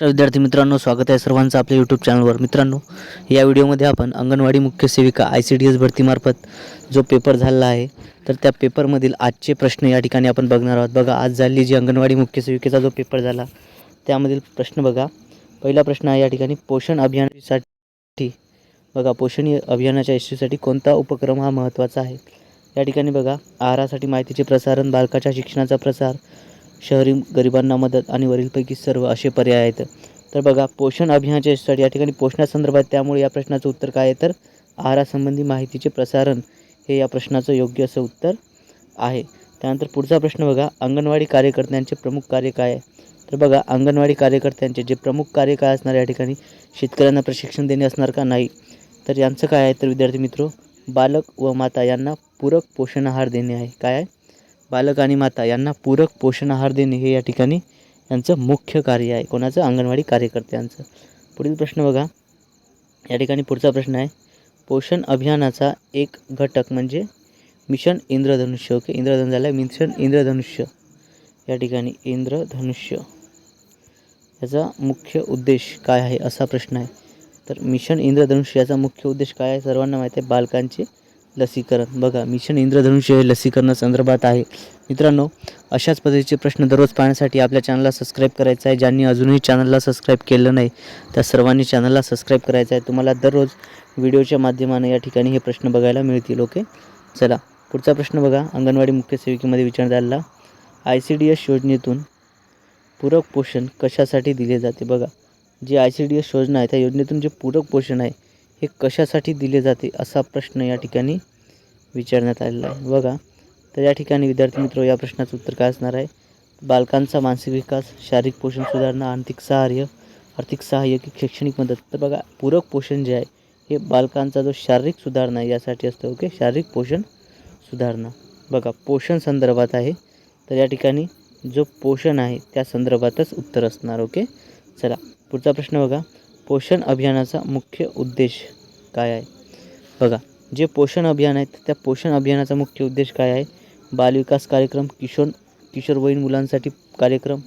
तर विद्यार्थी मित्रांनो स्वागत आहे सर्वांचं आपल्या यूट्यूब चॅनलवर मित्रांनो या व्हिडिओमध्ये आपण अंगणवाडी मुख्य सेविका आय सी डी एस भरतीमार्फत जो पेपर झालेला आहे तर त्या पेपरमधील आजचे प्रश्न या ठिकाणी आपण बघणार आहोत. बघा आज झालेली जी अंगणवाडी मुख्य सेविकेचा जो पेपर झाला त्यामधील प्रश्न बघा. पहिला प्रश्न आहे या ठिकाणी पोषण अभियानासाठी बघा पोषण अभियानाच्या यशस्वीसाठी कोणता उपक्रम हा महत्त्वाचा आहे? या ठिकाणी बघा आहारासाठी माहितीचे प्रसारण बालकाच्या शिक्षणाचा प्रसार शहरी गरिबांना मदत आणि वरीलपैकी सर्व असे पर्याय आहेत. तर बघा पोषण अभियानाच्या यशासाठी या ठिकाणी पोषणासंदर्भात त्यामुळे या प्रश्नाचं उत्तर काय आहे? तर आहारासंबंधी माहितीचे प्रसारण हे या प्रश्नाचं योग्य असं उत्तर आहे. त्यानंतर पुढचा प्रश्न बघा अंगणवाडी कार्यकर्त्यांचे प्रमुख कार्य काय आहे? तर बघा अंगणवाडी कार्यकर्त्यांचे जे प्रमुख कार्य काय असणार या ठिकाणी? शेतकऱ्यांना प्रशिक्षण देणे असणार का नाही? तर यांचं काय आहे? तर विद्यार्थी मित्रो बालक व माता यांना पूरक पोषण आहार देणे आहे. काय आहे? बालक आणि माता यांना पूरक पोषण आहार देणे हे या ठिकाणी यांचं मुख्य कार्य आहे. कोणाचं? अंगणवाडी कार्यकर्त्यांचं पुढील प्रश्न बघा. या ठिकाणी पुढचा प्रश्न आहे. पोषण अभियानाचा एक घटक म्हणजे मिशन इंद्रधनुष्य. ओके? इंद्रधनुष्य झालं. आहे मिशन इंद्रधनुष्य. या ठिकाणी इंद्रधनुष्य. याचा मुख्य उद्देश काय आहे असा प्रश्न आहे. तर मिशन इंद्रधनुष्य याचा मुख्य उद्देश काय आहे? सर्वांना माहिती आहे. बालकांचे लसीकरण. बघा मिशन इंद्रधनुष्य हे लसीकरणासंदर्भात आहे. मित्रांनो अशाच पद्धतीचे प्रश्न दररोज पाहण्यासाठी आपल्या चॅनलला सबस्क्राईब करायचं आहे. ज्यांनी अजूनही चॅनलला सबस्क्राईब केलं नाही त्या सर्वांनी चॅनलला सबस्क्राईब करायचं आहे. तुम्हाला दररोज व्हिडिओच्या माध्यमाने या ठिकाणी हे प्रश्न बघायला मिळतील ओके? चला पुढचा प्रश्न बघा. अंगणवाडी मुख्य सेविकेमध्ये विचारण्यात आलेला आय सी डी एस योजनेतून पूरक पोषण कशासाठी दिले जाते? बघा जी आय सी डी एस योजना आहे त्या योजनेतून जे पूरक पोषण आहे हे कशासाठी दिले जाते असा प्रश्न या ठिकाणी विचारण्यात आलेला आहे. बघा तर या ठिकाणी विद्यार्थी मित्र या प्रश्नाचं उत्तर काय असणार आहे? बालकांचा मानसिक विकास शारीरिक पोषण सुधारणा आर्थिक सहाय्य आर्थिक सहाय्य की शैक्षणिक मदत. तर बघा पूरक पोषण जे आहे हे बालकांचा जो शारीरिक सुधारणा आहे यासाठी असतं ओके? शारीरिक पोषण सुधारणा. बघा पोषण संदर्भात आहे. तर या ठिकाणी जो पोषण आहे त्या संदर्भातच उत्तर असणार ओके? चला पुढचा प्रश्न बघा. पोषण अभियानाचा मुख्य उद्देश काय आहे? बघा जे पोषण अभियान आहे त्या पोषण अभियानाचा मुख्य उद्देश काय आहे? बालविकास कार्यक्रम किशोर किशोरवयीन मुलांसाठी कार्यक्रम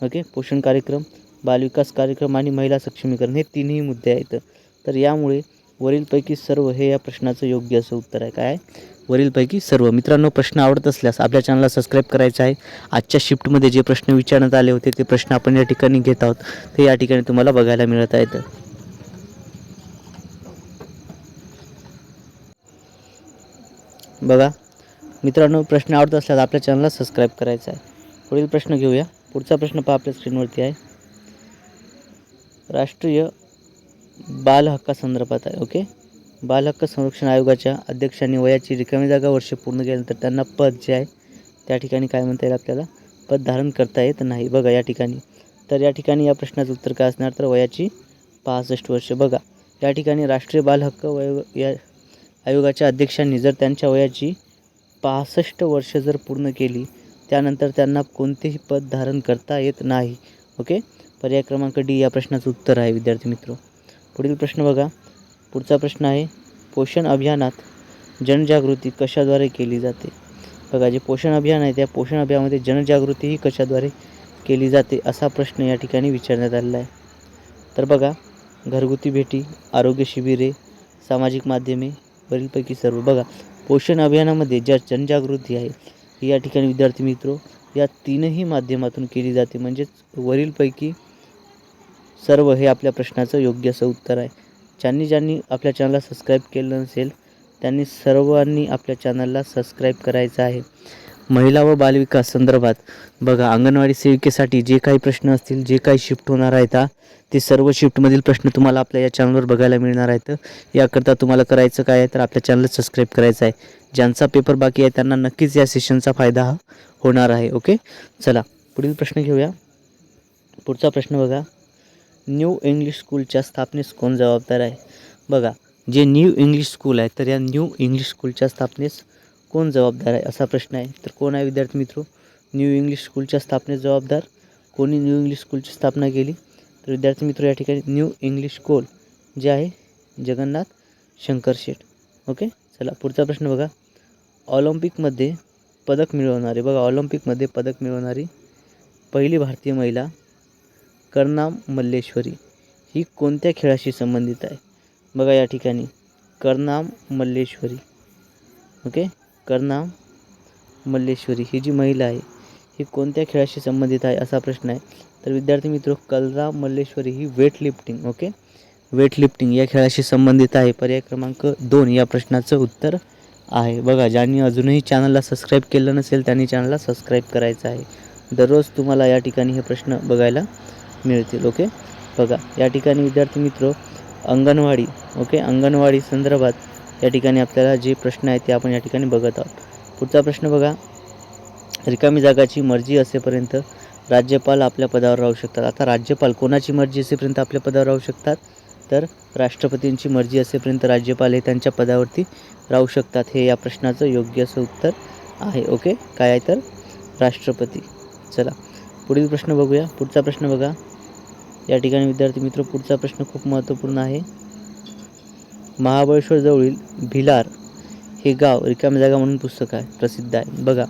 ओके पोषण कार्यक्रम बालविकास कार्यक्रम आणि महिला सक्षमीकरण हे तिन्ही मुद्दे आहेत. तर यामुळे वरीलपैकी सर्व हे या प्रश्नाचं योग्य असं उत्तर आहे. काय? वरीलपैकी सर्व. मित्रांनो प्रश्न आवडत असल्यास आपल्या चॅनलला सबस्क्राईब करायचं आहे. आजच्या शिफ्टमध्ये जे प्रश्न विचारण्यात आले होते ते प्रश्न आपण या ठिकाणी घेत आहोत. ते या ठिकाणी तुम्हाला बघायला मिळत आहेत. बघा. मित्रांनो प्रश्न आवडत असल्यास आपल्या चॅनलला सबस्क्राईब करायचं आहे. पुढील प्रश्न घेऊया. पुढचा प्रश्न पहा आपल्या स्क्रीनवरती आहे. राष्ट्रीय बालहक्कासंदर्भात आहे ओके बालहक्क संरक्षण आयोगाच्या अध्यक्षांनी वयाची रिकामी जागा वर्ष पूर्ण केल्यानंतर त्यांना पद जे आहे त्या ठिकाणी काय म्हणता येईल आपल्याला? पद धारण करता येत नाही. बघा या ठिकाणी. तर या ठिकाणी या प्रश्नाचं उत्तर काय असणार? तर वयाची पासष्ट वर्ष. बघा या ठिकाणी राष्ट्रीय बालहक्क वय वयो या आयोगाच्या अध्यक्षांनी जर त्यांच्या वयाची पासष्ट वर्ष जर पूर्ण केली त्यानंतर त्यांना कोणतेही पद धारण करता येत नाही ओके पर्याय क्रमांक डी या प्रश्नाचं उत्तर आहे विद्यार्थी मित्र. पुढील प्रश्न बघा. पुढचा प्रश्न आहे पोषण अभियानात जनजागृती कशाद्वारे केली जाते? बघा जे पोषण अभियान आहे त्या पोषण अभियानामध्ये जनजागृती ही कशाद्वारे केली जाते असा प्रश्न या ठिकाणी विचारण्यात आलेला आहे. तर बघा घरगुती भेटी आरोग्य शिबिरे सामाजिक माध्यमे वरीलपैकी सर्व. बघा पोषण अभियानामध्ये ज्या जनजागृती आहे ही या ठिकाणी विद्यार्थी मित्रो या तीनही माध्यमातून केली जाते. म्हणजेच वरीलपैकी सर्व हे आपल्या प्रश्नाचं योग्य असं उत्तर आहे. ज्यांनी ज्यांनी आपल्या चॅनलला सबस्क्राईब केलं नसेल त्यांनी सर्वांनी आपल्या चॅनलला सबस्क्राईब करायचं आहे. महिला व बालविकास संदर्भात बघा अंगणवाडी सेविकेसाठी जे काही प्रश्न असतील जे काही शिफ्ट होणार आहेत ते सर्व शिफ्टमधील प्रश्न तुम्हाला आपल्या या चॅनलवर बघायला मिळणार आहेत. याकरता तुम्हाला करायचं काय आहे तर आपल्या चॅनलला सबस्क्राईब करायचं आहे. ज्यांचा पेपर बाकी आहे त्यांना नक्कीच या सेशनचा फायदा हा होणार आहे ओके चला पुढील प्रश्न घेऊया. पुढचा प्रश्न बघा. न्यू इंग्लिश स्कूलच्या स्थापनेस कोण जबाबदार आहे? बघा जे न्यू इंग्लिश स्कूल आहे तर या न्यू इंग्लिश स्कूलच्या स्थापनेस कोण जबाबदार आहे असा प्रश्न आहे. तर कोण आहे विद्यार्थी मित्र? न्यू इंग्लिश स्कूलच्या स्थापनेस जबाबदार. कोणी न्यू इंग्लिश स्कूलची स्थापना केली? तर विद्यार्थी मित्र या ठिकाणी न्यू इंग्लिश स्कूल जे आहे जगन्नाथ शंकर शेठ. ओके? चला पुढचा प्रश्न बघा. ऑलिम्पिकमध्ये पदक मिळवणारे बघा ऑलिम्पिकमध्ये पदक मिळवणारी पहिली भारतीय महिला करनाम मल्लेश्वरी ही कोणत्या खेळाशी संबंधित आहे? बघा या ठिकाणी. करनाम मल्लेश्वरी. ओके? करनाम मल्लेश्वरी ही जी महिला आहे ही कोणत्या खेळाशी संबंधित आहे असा प्रश्न आहे. तर विद्यार्थी मित्र कलराम मल्लेश्वरी ही weight lifting okay? Weight lifting या खेळाशी संबंधित आहे. पर्याय क्रमांक दोन या प्रश्नाचं उत्तर आहे. बघा ज्यांनी अजूनही चॅनलला सबस्क्राईब केलं नसेल त्यांनी चॅनलला सबस्क्राईब करायचं आहे. दररोज तुम्हाला या ठिकाणी हे प्रश्न बघायला मिळतील ओके बघा या ठिकाणी विद्यार्थी मित्र अंगणवाडी ओके अंगणवाडी संदर्भात या ठिकाणी आपल्याला जे प्रश्न आहेत ते आपण या ठिकाणी बघत आहोत. पुढचा प्रश्न बघा रिकामी जागाची मर्जी असेपर्यंत राज्यपाल आपल्या पदावर राहू शकतात. आता राज्यपाल कोणाची मर्जी असेपर्यंत आपल्या पदावर राहू शकतात? तर राष्ट्रपतींची मर्जी असेपर्यंत राज्यपाल हे त्यांच्या पदावरती राहू शकतात हे या प्रश्नाचं योग्य असं उत्तर आहे ओके काय आहे तर? राष्ट्रपती. चला पुढील प्रश्न बघूया. पुढचा प्रश्न बघा. या ठिकाणी विद्यार्थी मित्र पुढचा प्रश्न खूप महत्त्वपूर्ण आहे. महाबळेश्वर जवळील भिलार हे गाव रिकाम्या जागा म्हणून पुस्तक आहे प्रसिद्ध आहे. बघा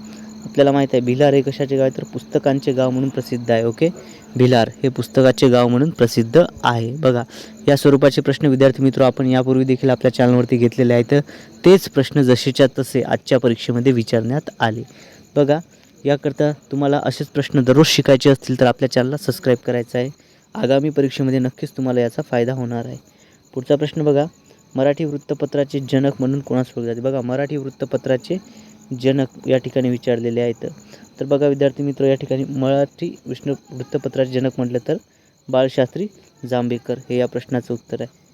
आपल्याला माहीत आहे भिलार हे कशाचे गाव आहे? तर पुस्तकांचे गाव म्हणून प्रसिद्ध आहे ओके? भिलार हे पुस्तकाचे गाव म्हणून प्रसिद्ध आहे. बघा या स्वरूपाचे प्रश्न विद्यार्थी मित्र आपण यापूर्वी देखील आपल्या चॅनलवरती घेतलेले आहेत. तेच प्रश्न जसेच्या तसे आजच्या परीक्षेमध्ये विचारण्यात आले. बघा याकरता तुम्हाला असेच प्रश्न दररोज शिकायचे असतील तर आपल्या चॅनलला सबस्क्राईब करायचं आहे. आगामी परीक्षेमध्ये नक्कीच तुम्हाला याचा फायदा होणार आहे. पुढचा प्रश्न बघा. मराठी वृत्तपत्राचे जनक म्हणून कोणास ओळखले जाते? बघा मराठी वृत्तपत्राचे जनक या ठिकाणी विचारलेले आहेत. तर बघा विद्यार्थी मित्र या ठिकाणी मराठी विष्णू वृत्तपत्राचे जनक म्हटलं तर बाळशास्त्री जांभेकर. हे या प्रश्नाचं उत्तर आहे.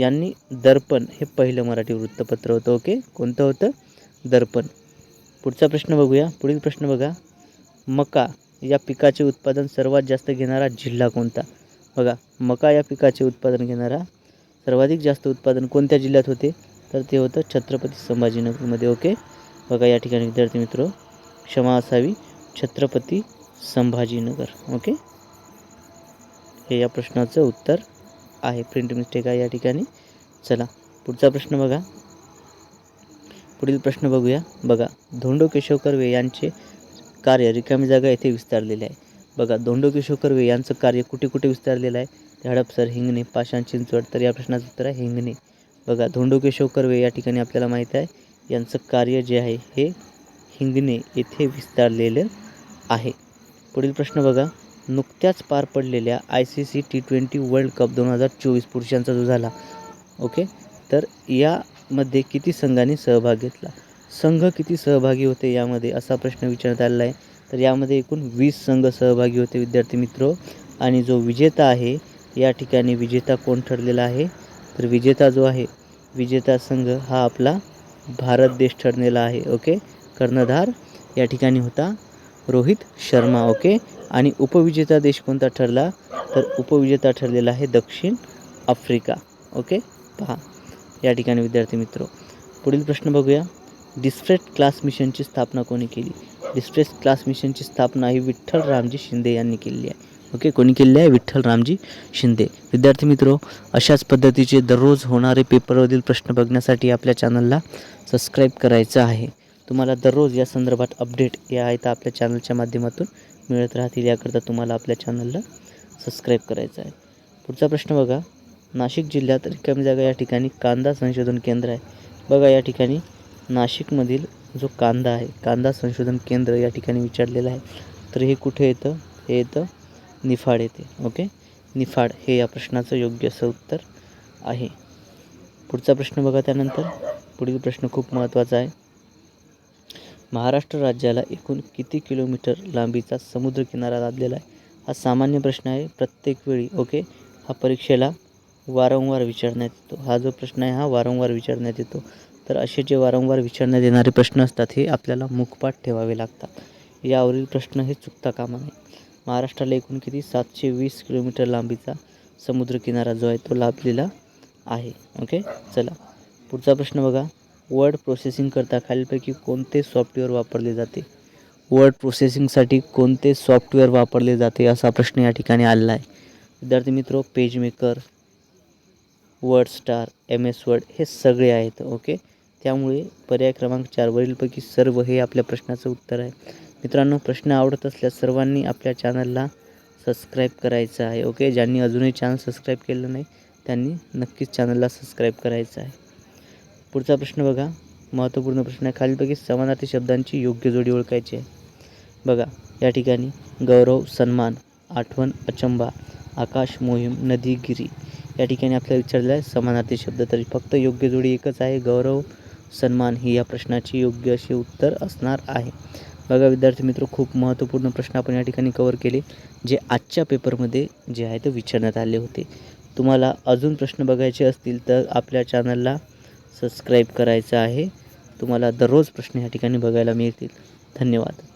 यांनी दर्पण हे पहिलं मराठी वृत्तपत्र होतं ओके? कोणतं होतं? दर्पण. पुढचा प्रश्न बघूया. पुढील प्रश्न बघा. मका. या पिकाचे उत्पादन सर्वात जास्त घेणारा जिल्हा कोणता? बघा मका या पिकाचे उत्पादन घेणारा सर्वाधिक जास्त उत्पादन कोणत्या जिल्ह्यात होते? तर ते होतं छत्रपती संभाजीनगरमध्ये ओके? बघा या ठिकाणी विद्यार्थी मित्र क्षमा असावी छत्रपती संभाजीनगर ओके? हे या प्रश्नाचं उत्तर आहे. प्रिंट मिस्टेक आहे या ठिकाणी. चला पुढचा प्रश्न बघा. पुढील प्रश्न बघूया. बघा धोंडो केशव कर्वे यांचे कार्य रिकामी जागा येथे विस्तारलेले आहे. बघा धोंडो कर्वे यांचं कार्य कुठे कुठे विस्तारलेलं आहे? ते हडपसर हिंगणे पाषाण चिंचवड तर या प्रश्नाचं उत्तर आहे हिंगणे. बघा धोंडो केशव कर्वे या ठिकाणी आपल्याला माहीत आहे यांचं कार्य जे आहे हे हिंगणे येथे विस्तारलेलं आहे. पुढील प्रश्न बघा. नुकत्याच पार पडलेल्या I C C T twenty world cup दोन हजार चोवीस पुरुषांचा जो झाला ओके तर यामध्ये किती संघांनी सहभाग घेतला? संघ किती सहभागी होते यामध्ये असा प्रश्न विचारण्यात आलेला आहे. तर यामध्ये एकूण वीस संघ सहभागी होते विद्यार्थी मित्र. आणि जो विजेता आहे या ठिकाणी विजेता कोण ठरलेला आहे? तर विजेता जो आहे विजेता संघ हा आपला भारत देश ठरलेला आहे ओके? कर्णधार या ठिकाणी होता रोहित शर्मा ओके? आणि उपविजेता देश कोणता ठरला? तर उपविजेता ठरलेला आहे दक्षिण आफ्रिका ओके? पहा या ठिकाणी विद्यार्थी मित्र पुढील प्रश्न बघूया. डिस्ट्रेस क्लास मिशनची स्थापना कोणी केली? डिस्ट्रेस क्लास मिशनची स्थापना ही विठ्ठल रामजी शिंदे यांनी केलेली आहे. ओके कोणी केलेली आहे? विठ्ठल रामजी शिंदे. विद्यार्थी मित्रो अशाच पद्धतीचे दररोज होणारे पेपरवरील प्रश्न बघण्यासाठी आपल्या चॅनलला सबस्क्राईब करायचं आहे. तुम्हाला दररोज या संदर्भात अपडेट या आहेत आपल्या चॅनलच्या माध्यमातून मिळत राहतील याकरता तुम्हाला आपल्या चॅनलला सबस्क्राईब करायचं आहे. पुढचा प्रश्न बघा. नाशिक जिल्ह्यात रिकामी जागा या ठिकाणी कांदा संशोधन केंद्र आहे. बघा या ठिकाणी नाशिकमधील जो कांदा आहे कांदा संशोधन केंद्र या ठिकाणी विचारलेलं आहे तर हे कुठे येतं? हे येतं निफाड येते ओके? निफाड हे या प्रश्नाचं योग्य असं उत्तर आहे. पुढचा प्रश्न बघा त्यानंतर. पुढील प्रश्न खूप महत्त्वाचा आहे. महाराष्ट्र राज्याला एकूण किती किलोमीटर लांबीचा समुद्रकिनारा लाभलेला आहे? हा सामान्य प्रश्न आहे. प्रत्येक वेळी ओके? हा परीक्षेला वारंवार विचारण्यात येतो. हा जो प्रश्न आहे हा वारंवार विचारण्यात येतो. तर असे जे वारंवार विचारण्यात येणारे प्रश्न असतात हे आपल्याला मुखपाठ ठेवावे लागतात. यावरील प्रश्न हे चुकता कामा नये. महाराष्ट्राला एकूण किती? सातशे वीस किलोमीटर लांबीचा समुद्रकिनारा जो आहे तो लाभलेला आहे. ओके? चला. पुढचा प्रश्न बघा. वर्ड प्रोसेसिंग करता खालीलपैकी कोणते सॉफ्टवेअर वापरले जाते? वर्ड प्रोसेसिंगसाठी कोणते सॉफ्टवेअर वापरले जाते असा प्रश्न या ठिकाणी आलेला आहे. विद्यार्थी मित्रो PageMaker WordStar M S Word हे सगळे आहेत. ओके? त्यामुळे पर्याय क्रमांक चार वरीलपैकी सर्व हे आपल्या प्रश्नाचं उत्तर आहे. मित्रांनो प्रश्न आवडत असल्यास सर्वांनी आपल्या चॅनलला सबस्क्राईब करायचं आहे ओके? ज्यांनी अजूनही चॅनल सबस्क्राईब केलं नाही त्यांनी नक्कीच चॅनलला सबस्क्राईब करायचं आहे. पुढचा प्रश्न बघा. महत्त्वपूर्ण प्रश्न आहे. खालीलपैकी समानार्थी शब्दांची योग्य जोडी ओळखायची आहे. बघा या ठिकाणी गौरव सन्मान आठवण अचंबा आकाश मोहीम नदी गिरी या ठिकाणी आपल्याला विचारलं आहे. समानार्थी शब्द तरी फक्त योग्य जोडी एकच आहे. गौरव सन्मान ही या प्रश्नाची योग्य असे उत्तर असणार आहे. बघा विद्यार्थी मित्र खूप महत्त्वपूर्ण प्रश्न आपण या ठिकाणी कवर केले जे आजच्या पेपरमध्ये जे आहे ते विचारण्यात आले होते. तुम्हाला अजून प्रश्न बघायचे असतील तर आपल्या चॅनलला सबस्क्राईब करायचं आहे. तुम्हाला दररोज प्रश्न या ठिकाणी बघायला मिळतील. धन्यवाद.